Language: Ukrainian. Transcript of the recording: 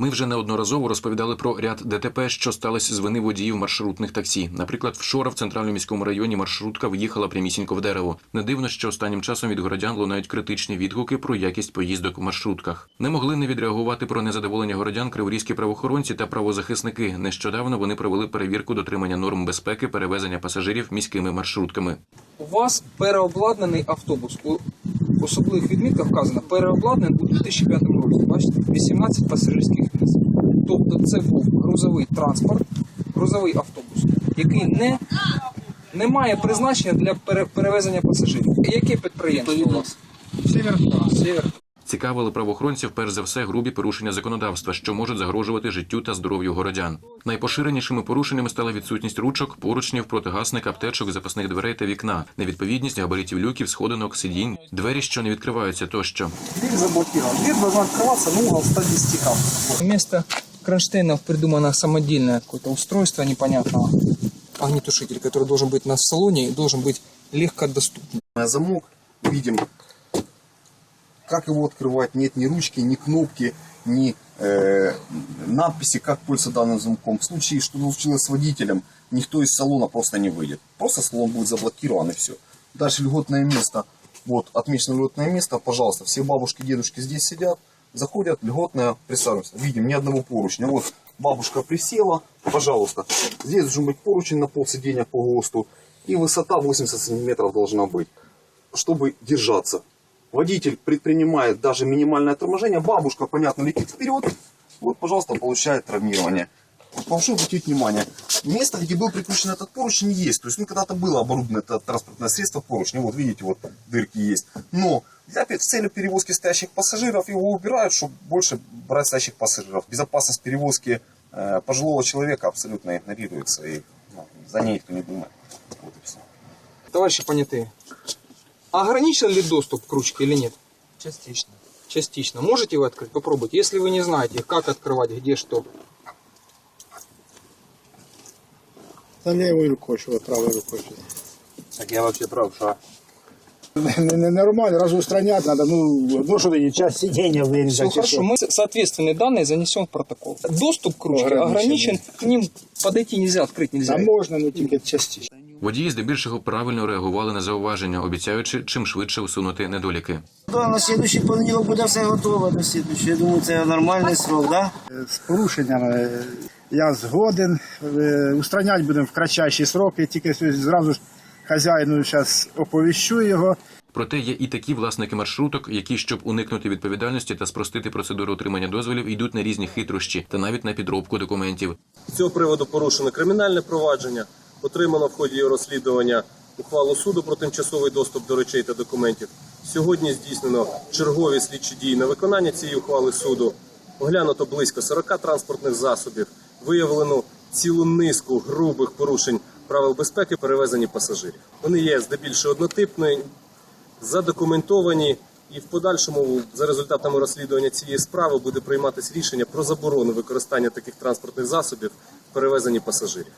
Ми вже неодноразово розповідали про ряд ДТП, що сталося з вини водіїв маршрутних таксі. Наприклад, вчора в центральному міському районі маршрутка в'їхала прямісінько в дерево. Не дивно, що останнім часом від городян лунають критичні відгуки про якість поїздок у маршрутках. Не могли не відреагувати про незадоволення городян криворізькі правоохоронці та правозахисники. Нещодавно вони провели перевірку дотримання норм безпеки перевезення пасажирів міськими маршрутками. У вас переобладнаний автобус. Особливих відмітках вказано переобладнаний у 2005 році. Бачите, 18 пасажирських місць. Тобто це був грузовий транспорт, грузовий автобус, який не, не має призначення для перевезення пасажирів. Яке підприємство у вас? Север Север. Цікавили правоохоронців перш за все грубі порушення законодавства, що можуть загрожувати життю та здоров'ю городян. Найпоширенішими порушеннями стала відсутність ручок, поручнів, протигасник, аптечок, запасних дверей та вікна, невідповідність габаритів люків, сходинок, сидінь, двері, що не відкриваються тощо. Дверь заблокирована. Дверь должна открываться на угол 110 градусов. Вместо кронштейнов придумано самодельное какое-то устройство непонятного. Огнетушитель, который должен быть на салоне и должен быть легкодоступным. Замок. Видим, как его открывать. Нет ни ручки, ни кнопки, ни э, надписи, как пользоваться данным замком. В случае, что случилось с водителем, никто из салона просто не выйдет. Просто салон будет заблокирован и все. Дальше льготное место. Вот, отмечено льготное место. Пожалуйста, все бабушки, дедушки здесь сидят. Заходят, льготное, присаживаются. Видим, ни одного поручня. Вот бабушка присела, пожалуйста. Здесь должен быть поручень на пол сиденья по ГОСТу. И высота 80 сантиметров должна быть, чтобы держаться. Водитель предпринимает даже минимальное торможение. Бабушка, понятно, летит вперед. Вот, пожалуйста, получает травмирование. Прошу обратить внимание, место, где был прикручен этот поручень, есть. То есть, ну, когда-то было оборудовано это транспортное средство поручня. Вот, видите, вот дырки есть. Но для с целью перевозки стоящих пассажиров его убирают, чтобы больше брать стоящих пассажиров. Безопасность перевозки э, пожилого человека абсолютно игнорируется. И ну, за ней никто не думает. Вот и все. Товарищи понятые, ограничен ли доступ к ручке или нет? Частично. Частично. Можете вы открыть? Попробуйте. Если вы не знаете, как открывать, где что. Та лівою рукою, що правою рукою. Так я вообще прав, що Не, не, нормально, раз устранять надо, ну, ну що тоді, час сидіння Все вирізати. чи хорошо. що? Мы соответственные данные занесем в протокол. Доступ к ручке Ограничен. ограничен. К ним подойти нельзя, открыть нельзя. Та можна, ну тільки частіше. Водії здебільшого правильно реагували на зауваження, обіцяючи чим швидше усунути недоліки. Да, на следующий понеділок буде все готово до слідуючого. Я думаю, це нормальний срок, да? З порушеннями е, я згоден. Е, Устранять будемо в кратчайші сроки, тільки зразу ж хазяїну зараз оповіщу його. Проте є і такі власники маршруток, які, щоб уникнути відповідальності та спростити процедуру отримання дозволів, йдуть на різні хитрощі та навіть на підробку документів. З цього приводу порушено кримінальне провадження, отримано в ході його розслідування ухвалу суду про тимчасовий доступ до речей та документів. Сьогодні здійснено чергові слідчі дії на виконання цієї ухвали суду. Оглянуто близько 40 транспортних засобів, виявлено цілу низку грубих порушень правил безпеки перевезені пасажирів. Вони є здебільшого однотипні, задокументовані. І в подальшому, за результатами розслідування цієї справи, буде прийматися рішення про заборону використання таких транспортних засобів в перевезенні пасажирів.